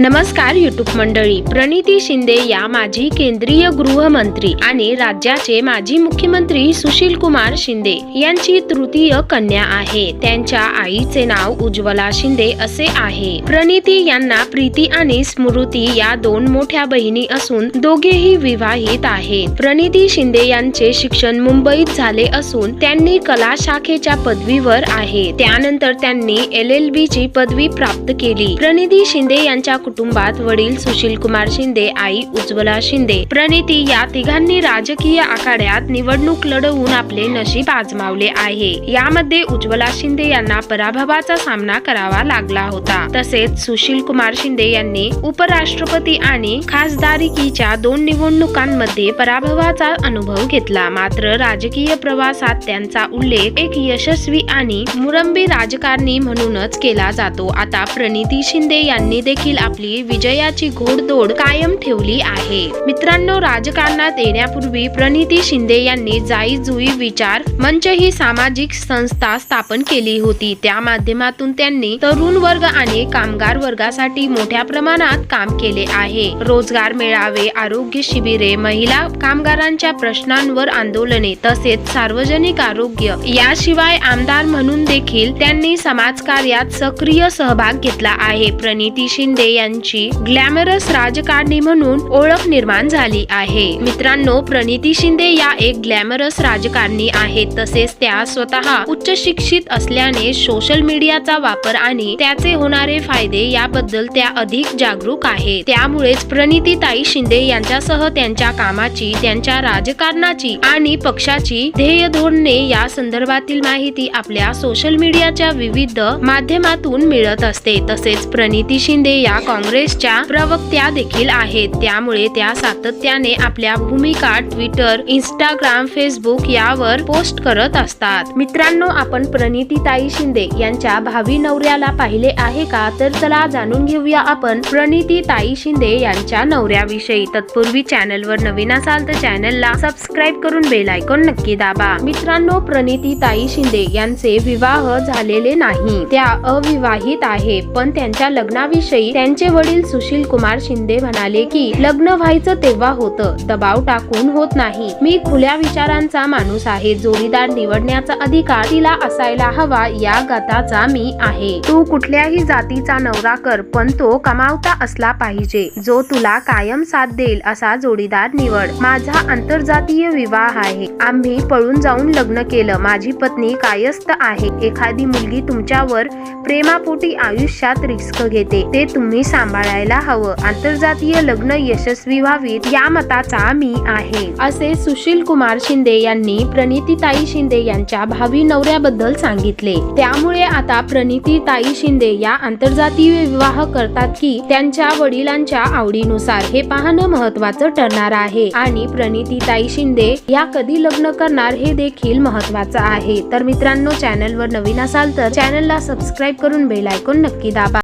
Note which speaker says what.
Speaker 1: नमस्कार युट्यूब मंडळी. प्रणिती शिंदे या माजी केंद्रीय गृहमंत्री आणि राज्याचे माजी मुख्यमंत्री सुशील कुमार शिंदे यांची तृतीय कन्या आहे. त्यांच्या आईचे नाव उज्ज्वला शिंदे असे आहे. प्रणिती यांना प्रीती आणि स्मृती या दोन मोठ्या बहिणी असून दोघेही विवाहित आहेत. प्रणिती शिंदे यांचे शिक्षण मुंबईत झाले असून त्यांनी कला शाखेच्या पदवीवर आहे. त्यानंतर त्यांनी एल एल बी ची पदवी प्राप्त केली. प्रणिती शिंदे यांच्या कुटुंबात वडील सुशील कुमार शिंदे आई उज्ज्वला शिंदे. प्रणिती या तिघांनी राजकीय आखाड्यात निवडणूक लढवून आपले नशीब आजमावले आहे. यामध्ये उज्ज्वला शिंदे यांना पराभवाचा सामना करावा लागला होता. तसेच सुशील कुमार शिंदे यांनी उपराष्ट्रपती आणि खासदारकीच्या दोन निवडणुकांमध्ये पराभवाचा अनुभव घेतला. मात्र राजकीय प्रवासात त्यांचा उल्लेख एक यशस्वी आणि मुरंबी राजकारणी म्हणूनच केला जातो. आता प्रणिती शिंदे यांनी देखील आपली विजयाची घोडदोड कायम ठेवली आहे. मित्रांनो राजकारणात येण्यापूर्वी प्रणिती शिंदे यांनी जाई जुई विचार मंच ही सामाजिक संस्था स्थापन केली होती. त्या माध्यमातून त्यांनी तरुण वर्ग आणि कामगार वर्गासाठी मोठ्या प्रमाणात काम केले आहे. रोजगार मेळावे आरोग्य शिबिरे महिला कामगारांच्या प्रश्नांवर आंदोलने तसेच सार्वजनिक आरोग्य याशिवाय आमदार म्हणून देखील त्यांनी समाजकार्यात सक्रिय सहभाग घेतला आहे. प्रणिती शिंदे यांची ग्लॅमरस राजकारणी म्हणून ओळख निर्माण झाली आहे. मित्रांनो प्रणिती शिंदे या एक ग्लॅमरस राजकारणी आहेत. तसेच त्या स्वतः उच्च शिक्षित असल्याने सोशल मीडियाचा वापर आणि त्याचे होणारे फायदे याबद्दल त्या अधिक जागरूक आहेत. त्यामुळेच प्रणिती ताई शिंदे यांच्यासह त्यांच्या कामाची त्यांच्या राजकारणाची आणि पक्षाची ध्येय धोरणे या संदर्भातील माहिती आपल्या सोशल मीडियाच्या विविध माध्यमातून मिळत असते. तसेच प्रणिती शिंदे या काँग्रेसच्या प्रवक्त्या देखील आहेत. त्यामुळे त्या सातत्याने आपल्या भूमिका ट्विटर इंस्टाग्राम फेसबुक यावर पोस्ट करत असतात. मित्रांनो आपण प्रणिती ताई शिंदे यांच्या भावी नवऱ्याला पाहिले आहे का? तर चला जाणून घेऊया आपण प्रणिती ताई शिंदे यांच्या नवऱ्याविषयी. तत्पूर्वी चॅनलवर नवीन असाल तर चॅनलला सबस्क्राईब करून बेल आयकॉन नक्की दाबा. मित्रांनो प्रणिती ताई शिंदे यांचे विवाह झालेले नाही. त्या अविवाहित आहे पण त्यांच्या लग्नाविषयी त्यांचे वडील सुशील कुमार शिंदे म्हणाले की लग्न व्हायचं तेव्हा होतं. दबाव टाकून होत नाही. मी खुल्या विचारांचा माणूस आहे. जोडीदार निवडण्याचा अधिकार तिला असायला हवा. या गटाचा मी आहे. तू कुठल्याही जातीचा नवरा कर पण तो कमावता असला पाहिजे. जो तुला कायम साथ देईल असा जोडीदार निवड. माझा आंतरजातीय विवाह आहे. आम्ही पळून जाऊन लग्न केलं. माझी पत्नी कायस्थ आहे. एखादी मुलगी तुमच्यावर प्रेमापोटी आयुष्यात रिस्क घेते. ते तुम्ही सांभाळायला हवं. आंतरजातीय लग्न यशस्वी व्हावीत या मताचा मी आहे. असे सुशील कुमार शिंदे यांनी प्रणितीताई शिंदे यांच्या भावी नवऱ्याबद्दल सांगितले. त्यामुळे आता प्रणितीताई शिंदे या आंतरजातीय विवाह करतात की त्यांच्या वडिलांच्या आवडीनुसार हे पाहणं महत्वाचं ठरणार आहे. आणि प्रणितीताई शिंदे या कधी लग्न करणार हे देखील महत्वाचं आहे. तर मित्रांनो चॅनलवर नवीन असाल तर चॅनलला सबस्क्राईब करून बेल आयकॉन नक्की दाबा.